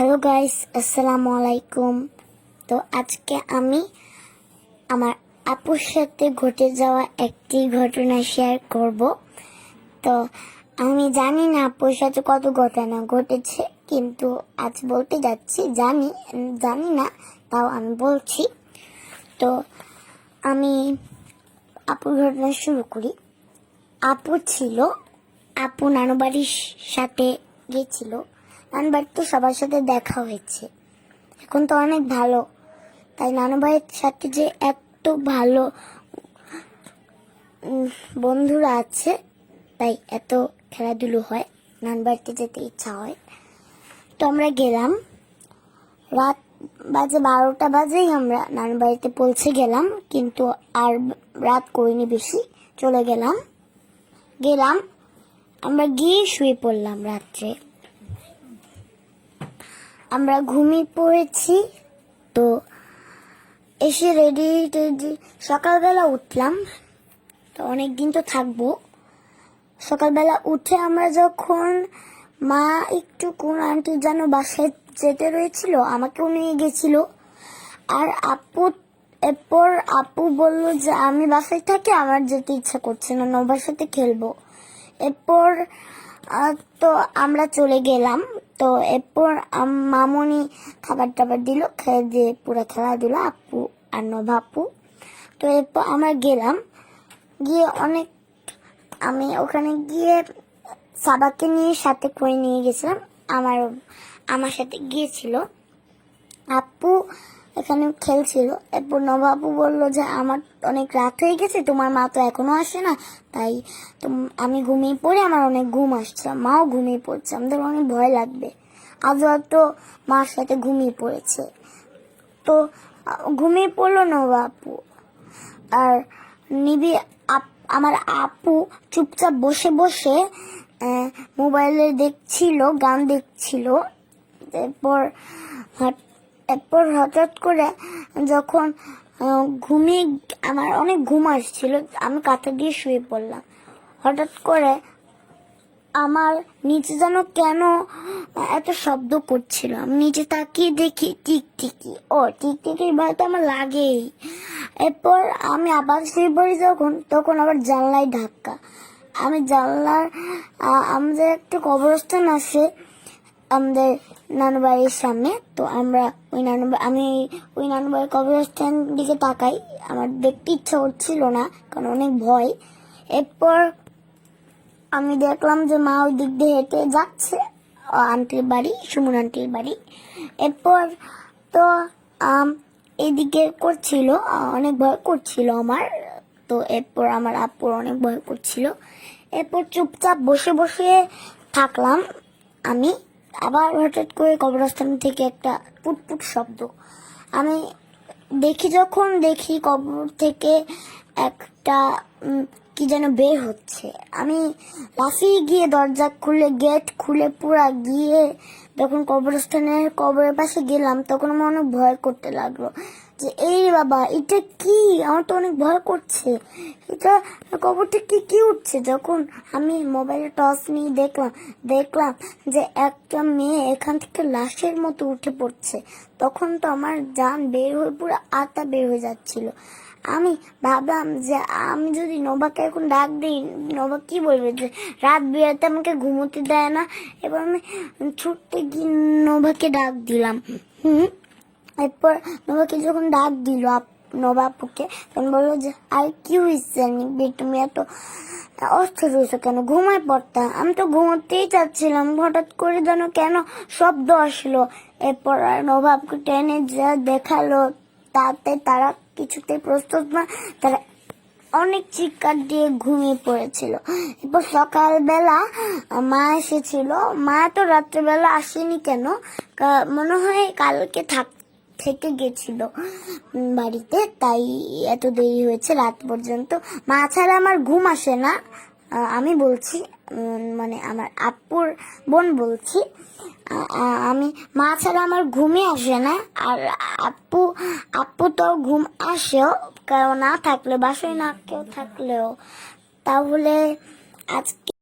Hello guys, আসসালামু আলাইকুম। তো আজকে আমি আমার আপুর সাথে ঘটে যাওয়া একটি ঘটনা শেয়ার করব। তো আমি জানি না আপুর সাথে কত ঘটনা ঘটেছে, কিন্তু আজ বলতে যাচ্ছি, জানি জানি না, তাও আমি বলছি। তো আমি আপুর ঘটনা শুরু করি। আপু ছিল, আপু নানু বাড়ির সাথে গেছিল নানু বাড়িতে সবার সাথে দেখা হয়েছে। এখন তো অনেক ভালো। তাই নানু বাড়ির সাথে যে এত ভালো বন্ধুরা আছে, তাই এত খেলাধুলো হয় নানু বাড়িতে যেতে ইচ্ছা হয়। তো আমরা গেলাম। রাত বাজে বারোটা বাজেই আমরা নানু বাড়িতে পৌঁছে গেলাম, কিন্তু আর রাত করিনি বেশি, চলে গেলাম। গেলাম, আমরা গিয়ে শুয়ে পড়লাম রাত্রে। আমরা ঘুমিয়ে পড়েছি, তো এসে রেডি টেডি সকালবেলা উঠলাম, তো অনেক দিন তো থাকব। সকালবেলা উঠে আমরা যখন মা একটু কোন আন্টি যেন বাসায় যেতে রয়েছিল, আমাকেও নিয়ে গেছিল। আর আপু, এরপর আপু বলল যে, আমি বাসায় থাকি, আমার যেতে ইচ্ছা করছে না নবার সাথে খেলব। এরপর তো আমরা চলে গেলাম। তো এরপর মামনি খাবার টাবার দিল, খেয়ে দিয়ে পুরো খেলাধুলা আপু আর নভা আপু। তো এরপর আমরা গেলাম, গিয়ে অনেক, আমি ওখানে গিয়ে সাবাকে নিয়ে সাথে করে নিয়ে গেছিলাম আমার আমার সাথে গিয়েছিল। আপু এখানে খেলছিল। এরপর নবাবু বলল যে, আমার অনেক রাত হয়ে গেছে, তোমার মা তো এখনও আসে না। তাই আমি ঘুমিয়ে পড়ে আমার অনেক ঘুম আসছে। মাও ঘুমিয়ে পড়ছে। আমাদের অনেক ভয় লাগবে। আজও তো মার সাথে ঘুমিয়ে পড়েছে। তো ঘুমিয়ে পড়ল নবাবু। আর নিবি আমার আপু চুপচাপ বসে বসে মোবাইলে দেখছিল, গান দেখছিল। এরপর এরপর হঠাৎ করে যখন ঘুমিয়ে আমার অনেক ঘুম আসছিল, আমি কাঁথা দিয়ে শুয়ে পড়লাম। হঠাৎ করে আমার নিচে যেন কেন এত শব্দ করছিল। আমি নিচে তাকিয়ে দেখি টিকটিকি। ও, টিকটিকির ভয় তো আমার লাগেই। এরপর আমি আবার শুয়ে পড়ি যখন, তখন আবার জানলায় ধাক্কা। আমি জানলার আমাদের একটা কবরস্থান আছে আমাদের নানু বাড়ির সামনে। তো আমরা ওই নানু বা- আমি ওই নানুবাড়ির কবরস্থান দিকে তাকাই। আমার দেখতে ইচ্ছা হচ্ছিল না, কারণ অনেক ভয়। এরপর আমি দেখলাম যে মা ওই দিক দিয়ে হেঁটে যাচ্ছে, আন্টির বাড়ি, সুমন আন্টির বাড়ি। এরপর তো এদিকে করছিল, অনেক ভয় করছিল আমার। তো এরপর আমার আপুর অনেক ভয় করছিল। এরপর চুপচাপ বসে বসে থাকলাম আমি। আবার হঠাৎ করে কবরস্থান থেকে একটা পুটপুট শব্দ। আমি দেখি যখন দেখি কবর থেকে একটা কি যেন বের হচ্ছে। আমি লাফিয়ে গিয়ে দরজা খুলে, গেট খুলে পুরা গিয়ে যখন কবরস্থানের কবরের পাশে গেলাম, তখন আমার অনেক ভয় করতে লাগল। যে, এই বাবা, এটা কি? আমার তো অনেক ভয় করছে। এটা কবর থেকে কি উঠছে? যখন আমি মোবাইলে টর্চ নিয়ে দেখলাম দেখলাম যে একটা মেয়ে এখান থেকে লাশের মতো উঠে পড়ছে। তখন তো আমার জান বের হয়ে পুরো আত্মা বের হয়ে যাচ্ছিল। আমি ভাবলাম যে, আমি যদি নবাকে এখন ডাক দিই নবা কি বলবে? যে, রাত বিরাতে আমাকে ঘুমোতে দেয় না। এবার আমি ছুটতে গিয়ে নবাকে ডাক দিলাম। হুম? এরপর নবাকে যখন ডাক দিল নবাবকে। তখন বলল যে, আর কি হয়েছে তুমি এত অস্থির হয়েছো কেন? ঘুমায় পড়তাম আমি তো ঘুমোতেই চাচ্ছিলাম। হঠাৎ করে যেন কেন শব্দ আসলো। এরপর নবাবকে টেনে যা দেখাল, তাতে তারা কিছুতেই প্রস্তুত না। তারা অনেক চিৎকার দিয়ে ঘুমিয়ে পড়েছিল। এরপর সকালবেলা মা এসেছিল। মা তো রাত্রেবেলা আসেনি কেন? মনে হয় কালকে থাক থেকে গেছিল বাড়িতে, তাই এত দেরি হয়েছে রাত পর্যন্ত। মা ছাড়া আমার ঘুম আসে না আমি বলছি মানে আমার আপুর বোন বলছি আমি, মা ছাড়া আমার ঘুমই আসে না, আর আপু আপু তো ঘুম আসেও, কেউ না থাকলে বাসায় না কেউ থাকলেও। তাহলে আজকে